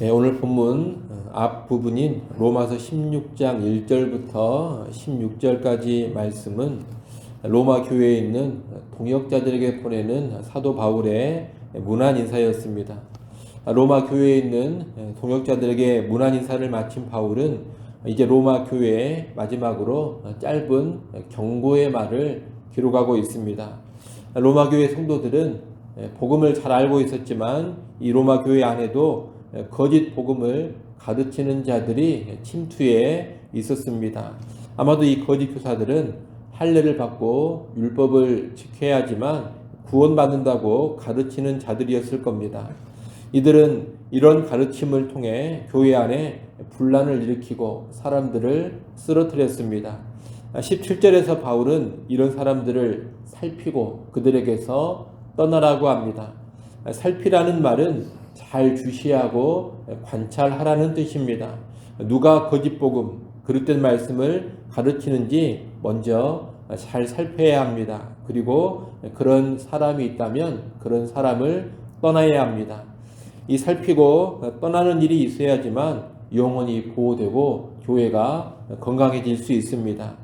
네, 오늘 본문 어, 앞 부분인 로마서 16장 1절부터 16절까지 말씀은 로마 교회에 있는 동역자들에게 보내는 사도 바울의 문안 인사였습니다. 로마 교회에 있는 동역자들에게 문안 인사를 마친 바울은 이제 로마 교회의 마지막으로 짧은 경고의 말을 기록하고 있습니다. 로마 교회 성도들은 복음을 잘 알고 있었지만 이 로마 교회 안에도 거짓 복음을 가르치는 자들이 침투해 있었습니다. 아마도 이 거짓 교사들은 할례를 받고 율법을 지켜야 하지만 구원받는다고 가르치는 자들이었을 겁니다. 이들은 이런 가르침을 통해 교회 안에 분란을 일으키고 사람들을 쓰러뜨렸습니다. 17절에서 바울은 이런 사람들을 살피고 그들에게서 떠나라고 합니다. 살피라는 말은 잘 주시하고 관찰하라는 뜻입니다. 누가 거짓 복음, 그릇된 말씀을 가르치는지 먼저 잘 살펴야 합니다. 그리고 그런 사람이 있다면 그런 사람을 떠나야 합니다. 이 살피고 떠나는 일이 있어야지만 영혼이 보호되고 교회가 건강해질 수 있습니다.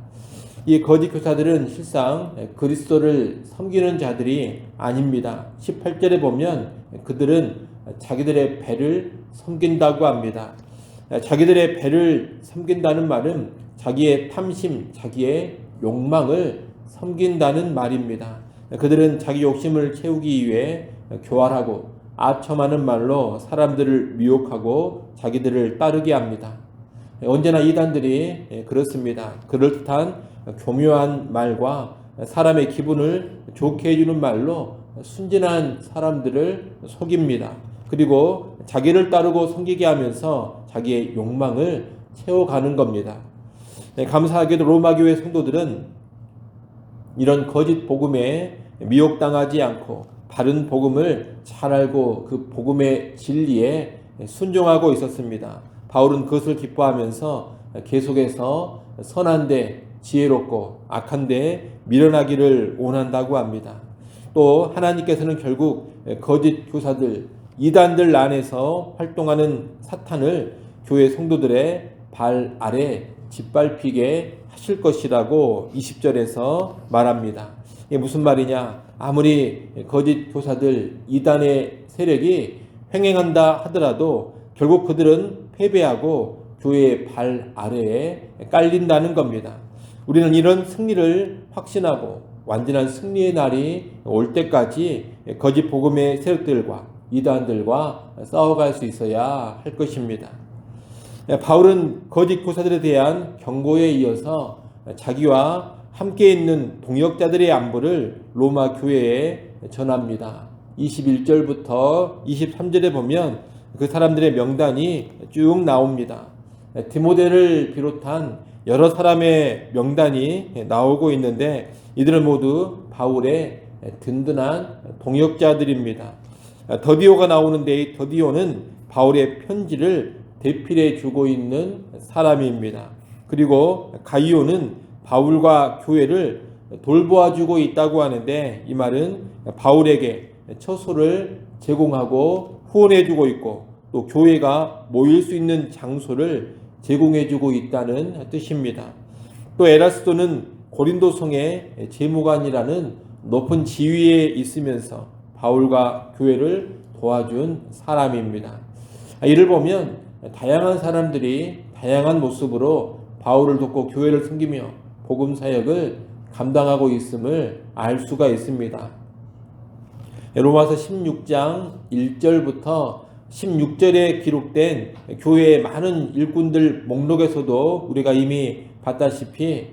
이 거짓 교사들은 실상 그리스도를 섬기는 자들이 아닙니다. 18절에 보면 그들은 자기들의 배를 섬긴다고 합니다. 자기들의 배를 섬긴다는 말은 자기의 탐심, 자기의 욕망을 섬긴다는 말입니다. 그들은 자기 욕심을 채우기 위해 교활하고 아첨하는 말로 사람들을 미혹하고 자기들을 따르게 합니다. 언제나 이단들이 그렇습니다. 그럴듯한 교묘한 말과 사람의 기분을 좋게 해주는 말로 순진한 사람들을 속입니다. 그리고 자기를 따르고 섬기게 하면서 자기의 욕망을 채워가는 겁니다. 네, 감사하게도 로마 교회 성도들은 이런 거짓 복음에 미혹당하지 않고 바른 복음을 잘 알고 그 복음의 진리에 순종하고 있었습니다. 바울은 그것을 기뻐하면서 계속해서 선한데 지혜롭고 악한데 밀어나기를 원한다고 합니다. 또 하나님께서는 결국 거짓 교사들, 이단들 안에서 활동하는 사탄을 교회 성도들의 발 아래 짓밟히게 하실 것이라고 20절에서 말합니다. 이게 무슨 말이냐? 아무리 거짓 교사들 이단의 세력이 횡행한다 하더라도 결국 그들은 패배하고 교회의 발 아래에 깔린다는 겁니다. 우리는 이런 승리를 확신하고 완전한 승리의 날이 올 때까지 거짓 복음의 세력들과 이단들과 싸워갈 수 있어야 할 것입니다. 바울은 거짓 교사들에 대한 경고에 이어서 자기와 함께 있는 동역자들의 안부를 로마 교회에 전합니다. 21절부터 23절에 보면 그 사람들의 명단이 쭉 나옵니다. 디모데를 비롯한 여러 사람의 명단이 나오고 있는데 이들은 모두 바울의 든든한 동역자들입니다. 더디오가 나오는데 더디오는 바울의 편지를 대필해 주고 있는 사람입니다. 그리고 가이오는 바울과 교회를 돌보아 주고 있다고 하는데 이 말은 바울에게 처소를 제공하고 후원해 주고 있고 또 교회가 모일 수 있는 장소를 제공해 주고 있다는 뜻입니다. 또 에라스도는 고린도 성의 재무관이라는 높은 지위에 있으면서 바울과 교회를 도와준 사람입니다. 이를 보면 다양한 사람들이 다양한 모습으로 바울을 돕고 교회를 섬기며 복음 사역을 감당하고 있음을 알 수가 있습니다. 로마서 16장 1절부터 16절에 기록된 교회의 많은 일꾼들 목록에서도 우리가 이미 봤다시피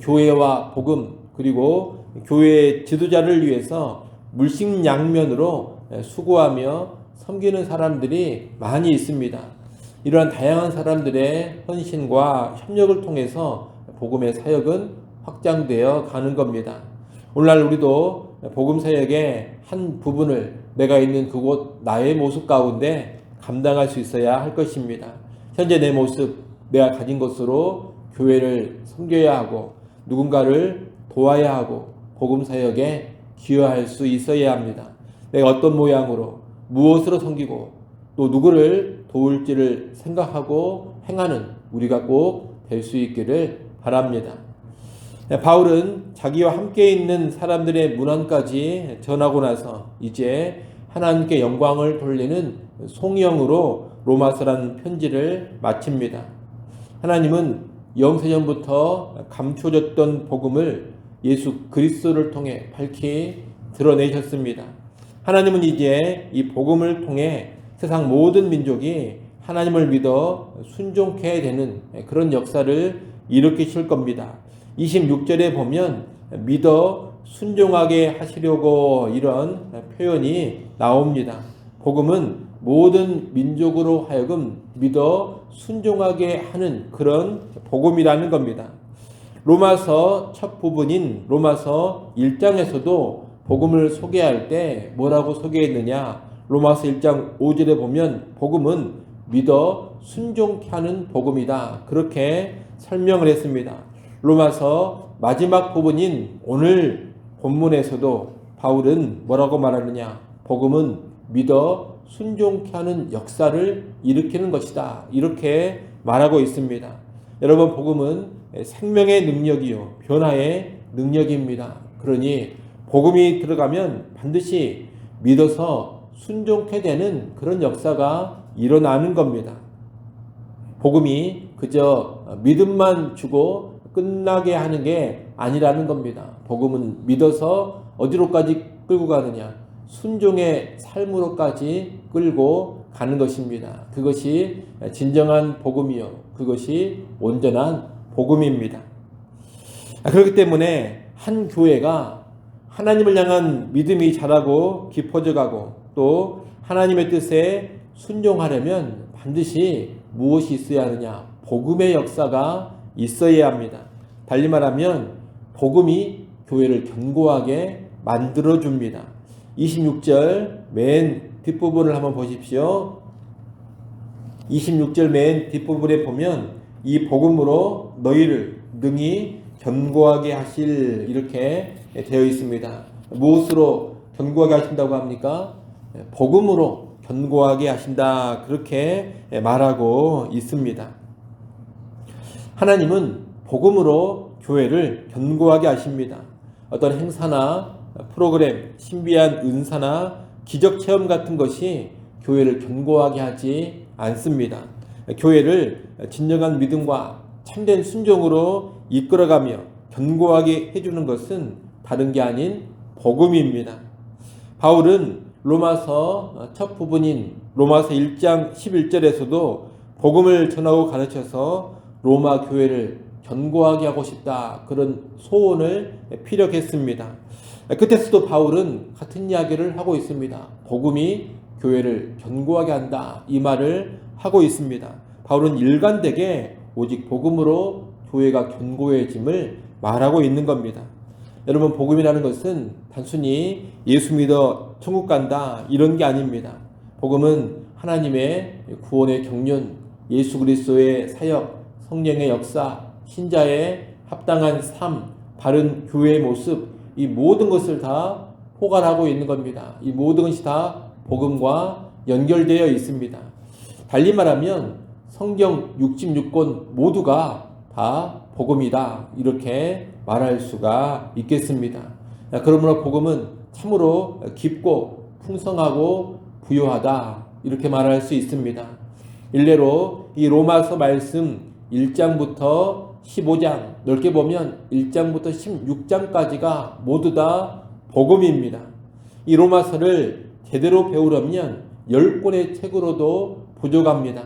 교회와 복음 그리고 교회의 지도자를 위해서 물심양면으로 수고하며 섬기는 사람들이 많이 있습니다. 이러한 다양한 사람들의 헌신과 협력을 통해서 복음의 사역은 확장되어 가는 겁니다. 오늘날 우리도 복음 사역의 한 부분을 내가 있는 그곳 나의 모습 가운데 감당할 수 있어야 할 것입니다. 현재 내 모습, 내가 가진 것으로 교회를 섬겨야 하고 누군가를 도와야 하고 복음 사역에 기여할 수 있어야 합니다. 내가 어떤 모양으로 무엇으로 섬기고 또 누구를 도울지를 생각하고 행하는 우리가 꼭 될 수 있기를 바랍니다. 네, 바울은 자기와 함께 있는 사람들의 문안까지 전하고 나서 이제 하나님께 영광을 돌리는 송영으로 로마서라는 편지를 마칩니다. 하나님은 영세전부터 감춰졌던 복음을 예수 그리스도를 통해 밝히 드러내셨습니다. 하나님은 이제 이 복음을 통해 세상 모든 민족이 하나님을 믿어 순종케 되는 그런 역사를 일으키실 겁니다. 26절에 보면 믿어 순종하게 하시려고 이런 표현이 나옵니다. 복음은 모든 민족으로 하여금 믿어 순종하게 하는 그런 복음이라는 겁니다. 로마서 첫 부분인 로마서 1장에서도 복음을 소개할 때 뭐라고 소개했느냐? 로마서 1장 5절에 보면 복음은 믿어 순종케 하는 복음이다. 그렇게 설명을 했습니다. 로마서 마지막 부분인 오늘 본문에서도 바울은 뭐라고 말하느냐? 복음은 믿어 순종케 하는 역사를 일으키는 것이다. 이렇게 말하고 있습니다. 여러분, 복음은 생명의 능력이요. 변화의 능력입니다. 그러니 복음이 들어가면 반드시 믿어서 순종케 되는 그런 역사가 일어나는 겁니다. 복음이 그저 믿음만 주고 끝나게 하는 게 아니라는 겁니다. 복음은 믿어서 어디로까지 끌고 가느냐? 순종의 삶으로까지 끌고 가는 것입니다. 그것이 진정한 복음이요. 그것이 온전한 복음입니다. 그렇기 때문에 한 교회가 하나님을 향한 믿음이 자라고 깊어져 가고 또 하나님의 뜻에 순종하려면 반드시 무엇이 있어야 하느냐? 복음의 역사가 있어야 합니다. 달리 말하면 복음이 교회를 견고하게 만들어 줍니다. 26절 맨 뒷부분을 한번 보십시오. 26절 맨 뒷부분에 보면 이 복음으로 너희를 능히 견고하게 하실 이렇게 되어 있습니다. 무엇으로 견고하게 하신다고 합니까? 복음으로 견고하게 하신다. 그렇게 말하고 있습니다. 하나님은 복음으로 교회를 견고하게 하십니다. 어떤 행사나 프로그램, 신비한 은사나 기적 체험 같은 것이 교회를 견고하게 하지 않습니다. 교회를 진정한 믿음과 참된 순종으로 이끌어가며 견고하게 해주는 것은 다른 게 아닌 복음입니다. 바울은 로마서 첫 부분인 로마서 1장 11절에서도 복음을 전하고 가르쳐서 로마 교회를 견고하게 하고 싶다. 그런 소원을 피력했습니다. 끝에서도 바울은 같은 이야기를 하고 있습니다. 복음이 교회를 견고하게 한다. 이 말을 하고 있습니다. 바울은 일관되게 오직 복음으로 교회가 견고해짐을 말하고 있는 겁니다. 여러분, 복음이라는 것은 단순히 예수 믿어 천국 간다. 이런 게 아닙니다. 복음은 하나님의 구원의 경륜, 예수 그리스도의 사역, 성령의 역사, 신자의 합당한 삶, 바른 교회의 모습, 이 모든 것을 다 포괄하고 있는 겁니다. 이 모든 것이 다 복음과 연결되어 있습니다. 달리 말하면 성경 66권 모두가 다 복음이다. 이렇게 말할 수가 있겠습니다. 그러므로 복음은 참으로 깊고 풍성하고 부요하다. 이렇게 말할 수 있습니다. 일례로 이 로마서 말씀 1장부터 15장 넓게 보면 1장부터 16장까지가 모두 다 복음입니다. 이 로마서를 제대로 배우려면 10권의 책으로도 부족합니다.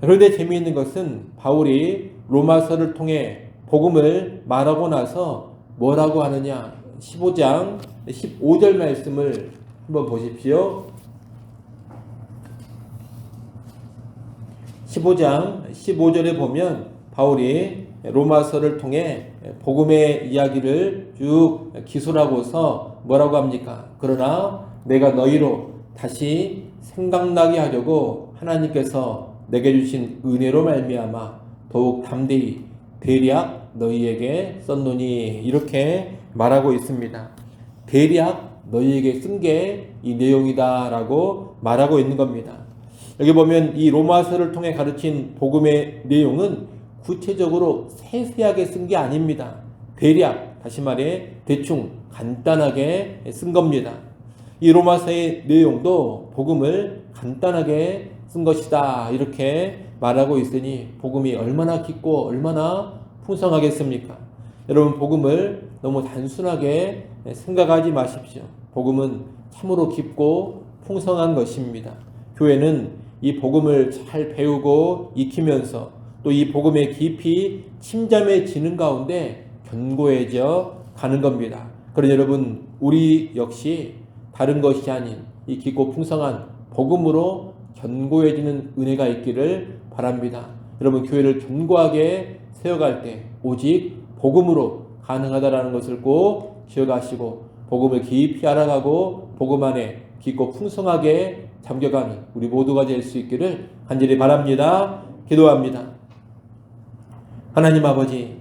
그런데 재미있는 것은 바울이 로마서를 통해 복음을 말하고 나서 뭐라고 하느냐 15장 15절 말씀을 한번 보십시오. 15장 15절에 보면 바울이 로마서를 통해 복음의 이야기를 쭉 기술하고서 뭐라고 합니까? 그러나 내가 너희로 다시 생각나게 하려고 하나님께서 내게 주신 은혜로 말미암아 더욱 담대히 대략 너희에게 썼노니 이렇게 말하고 있습니다. 대략 너희에게 쓴 게 이 내용이다라고 말하고 있는 겁니다. 여기 보면 이 로마서를 통해 가르친 복음의 내용은 구체적으로 세세하게 쓴 게 아닙니다. 대략 다시 말해 대충 간단하게 쓴 겁니다. 이 로마서의 내용도 복음을 간단하게 쓴 것이다 이렇게 말하고 있으니 복음이 얼마나 깊고 얼마나 풍성하겠습니까? 여러분 복음을 너무 단순하게 생각하지 마십시오. 복음은 참으로 깊고 풍성한 것입니다. 교회는 이 복음을 잘 배우고 익히면서 또 이 복음의 깊이 침잠해지는 가운데 견고해져 가는 겁니다. 그러니 여러분 우리 역시 다른 것이 아닌 이 깊고 풍성한 복음으로 견고해지는 은혜가 있기를 바랍니다. 여러분 교회를 견고하게 세워갈 때 오직 복음으로 가능하다라는 것을 꼭 기억하시고 복음을 깊이 알아가고 복음 안에 깊고 풍성하게 잠겨가는 우리 모두가 될 수 있기를 간절히 바랍니다. 기도합니다. 하나님 아버지,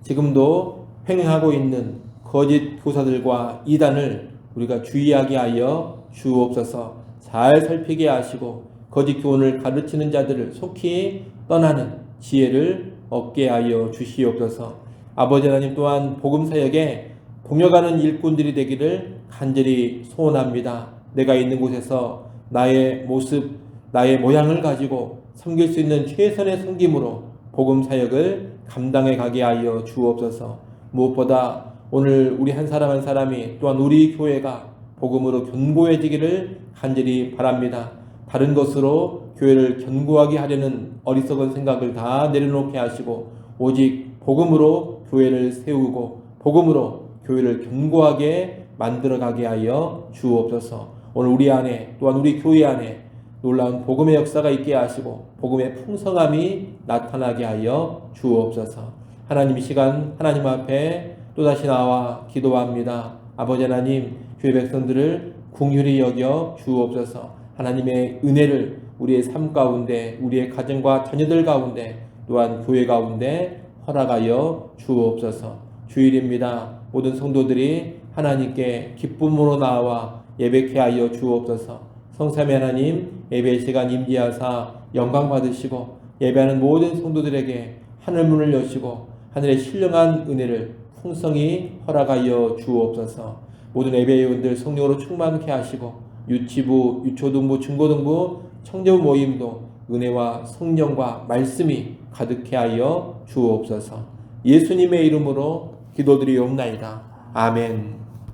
지금도 횡행하고 있는 거짓 교사들과 이단을 우리가 주의하게 하여 주옵소서 잘 살피게 하시고 거짓 교훈을 가르치는 자들을 속히 떠나는 지혜를 얻게 하여 주시옵소서 아버지 하나님 또한 복음 사역에 동역하는 일꾼들이 되기를 간절히 소원합니다. 내가 있는 곳에서 나의 모습, 나의 모양을 가지고 섬길 수 있는 최선의 섬김으로 복음 사역을 감당해 가게 하여 주옵소서. 무엇보다 오늘 우리 한 사람 한 사람이 또한 우리 교회가 복음으로 견고해지기를 간절히 바랍니다. 다른 것으로 교회를 견고하게 하려는 어리석은 생각을 다 내려놓게 하시고 오직 복음으로 교회를 세우고 복음으로 교회를 견고하게 만들어 가게 하여 주옵소서. 오늘 우리 안에 또한 우리 교회 안에 놀라운 복음의 역사가 있게 하시고 복음의 풍성함이 나타나게 하여 주옵소서. 하나님 이 시간 하나님 앞에 또다시 나와 기도합니다. 아버지 하나님 교회 백성들을 궁휼히 여겨 주옵소서. 하나님의 은혜를 우리의 삶 가운데 우리의 가정과 자녀들 가운데 또한 교회 가운데 허락하여 주옵소서. 주일입니다. 모든 성도들이 하나님께 기쁨으로 나와 예배케 하여 주옵소서. 성삼위 하나님 예배 시간 임지하사 영광 받으시고 예배하는 모든 성도들에게 하늘 문을 여시고 하늘의 신령한 은혜를 풍성히 허락하여 주옵소서. 모든 예배위원들 성령으로 충만케 하시고 유치부, 유초등부, 중고등부, 청년 모임도 은혜와 성령과 말씀이 가득해 하여 주옵소서. 예수님의 이름으로 기도드리옵나이다. 아멘.